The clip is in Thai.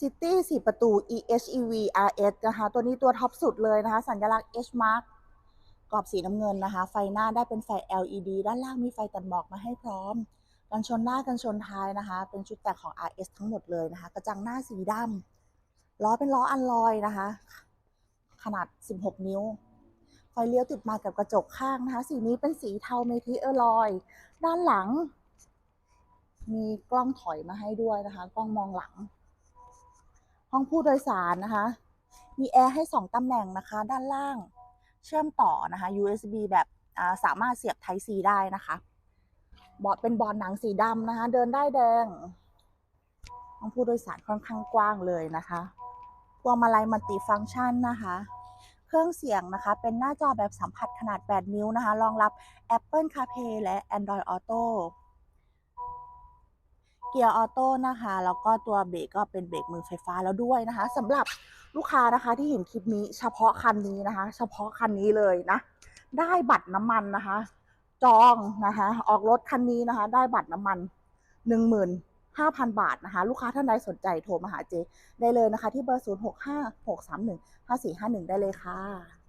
City 4 ประตู EHEV RS นะคะ ตัวนี้ตัวท็อปสุดเลยนะคะ สัญลักษณ์ H mark กรอบสีน้ำเงินนะคะ ไฟหน้าได้เป็นไฟ LED ด้านล่างมีไฟตัดหมอกมาให้พร้อม กันชนหน้ากันชนท้ายนะคะ เป็นชุดแต่งของ RS ทั้งหมดเลยนะคะ กระจังหน้าสีดำล้อเป็นล้ออัลลอยนะคะ ขนาด 16 นิ้ว ไฟเลี้ยวติดมากับกระจกข้างนะคะ สีนี้เป็นสีเทาเมทิเออร์ลอย ด้านหลัง มีกล้องถอยมาให้ด้วยนะคะ กล้องมองหลัง ห้องผู้โดยสารนะคะ มีแอร์ให้ 2 ตำแหน่งนะคะ ด้านล่างเชื่อมต่อนะคะ USB แบบาสามารถเสียบ Type C ได้นะคะเบาะเป็นเบาะหนังสีดำนะคะ เดินได้แดง ห้องผู้โดยสารค่อนข้างกว้างเลยนะคะพวงมาลัยมัลติฟังก์ชันนะคะ เครื่องเสียงนะคะ เป็นหน้าจอแบบสัมผัสขนาด 8 นิ้วนะคะ รองรับ Apple CarPlay และ Android Auto เกียร์ออโต้นะคะ แล้วก็ตัวเบรกก็เป็นเบรกมือไฟฟ้าแล้วด้วยนะคะสำหรับลูกค้านะคะที่เห็นคลิปนี้เฉพาะคันนี้นะคะ เฉพาะคันนี้เลยนะ ได้บัตรน้ำมันนะคะ จองนะคะ ออกรถคันนี้นะคะ ได้บัตรน้ำมันหนึ่งหมื่นห้าพันบาทนะคะ ลูกค้าท่านใดสนใจโทรมาหาเจ ได้เลยนะคะ ที่เบอร์0 6 5 6 3 1 5 4 5 1ได้เลยค่ะ